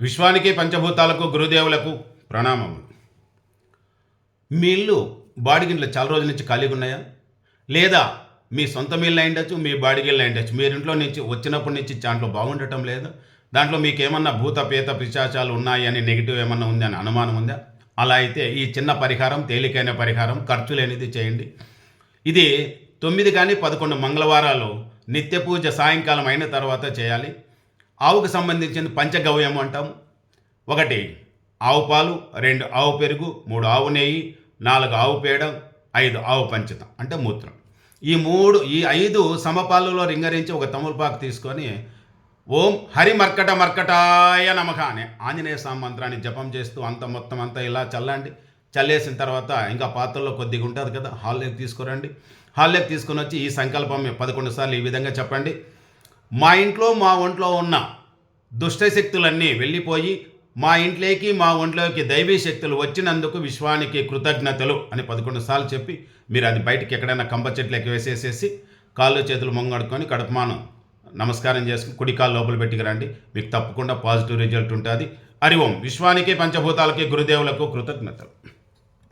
విశ్వానికి పంచభూతాలకు గురుదేవులకు ప్రణామములు. మీ ఇల్లు బాడిగిండ్లు చాలా రోజుల నుంచి ఖాళీగా ఉన్నాయా? లేదా మీ సొంత మిల్లు అయిండొచ్చు మీ బాడిగిళ్ళు అయిండొచ్చు మీరు ఇంట్లో నుంచి వచ్చినప్పటి నుంచి దాంట్లో బాగుండటం లేదు? దాంట్లో మీకు ఏమన్నా భూత పేత పిశాచాలు ఉన్నాయి అని నెగిటివ్ ఏమన్నా ఉంది అని అనుమానం ఉందా? అలా అయితే ఈ చిన్న పరిహారం తేలికైన పరిహారం ఖర్చు లేనిది చేయండి. ఇది తొమ్మిది కానీ పదకొండు మంగళవారాలు నిత్య పూజ సాయంకాలం అయిన తర్వాత చేయాలి. ఆవుకు సంబంధించిన పంచగవ్యం అంటాము ఒకటి ఆవు పాలు రెండు ఆవు పెరుగు మూడు ఆవు నెయ్యి నాలుగు ఆవు పేడ ఐదు ఆవు పంచతం అంటే మూత్రం. ఈ మూడు ఈ ఐదు సమపాలలో రింగరించి ఒక తమలపాకు తీసుకొని ఓం హరి మర్కట మర్కటాయ నమక అనే ఆంజనేయ స్వామి మంత్రాన్ని జపం చేస్తూ అంత మొత్తం అంతా ఇలా చల్లండి. చల్లేసిన తర్వాత ఇంకా పాత్రలో కొద్దిగా ఉంటుంది కదా హాల్లోకి తీసుకురండి. హాల్లోకి తీసుకొని వచ్చి ఈ సంకల్పం పదకొండు సార్లు ఈ విధంగా చెప్పండి. మా ఇంట్లో మా ఒంట్లో ఉన్న దుష్ట శక్తులన్నీ వెళ్ళిపోయి మా ఇంట్లోకి మా ఒంట్లోకి దైవీ శక్తులు వచ్చినందుకు విశ్వానికి కృతజ్ఞతలు అని పదకొండు సార్లు చెప్పి మీరు అది బయటికి ఎక్కడైనా కంప చెట్లకి వేసేసేసి కాళ్ళు చేతులు మొంగడుకొని కడుపుమానం నమస్కారం చేసుకుని కుడికాలు లోపల పెట్టుకురండి మీకు తప్పకుండా పాజిటివ్ రిజల్ట్ ఉంటుంది. హరి ఓం. విశ్వానికి పంచభూతాలకి గురుదేవులకు కృతజ్ఞతలు.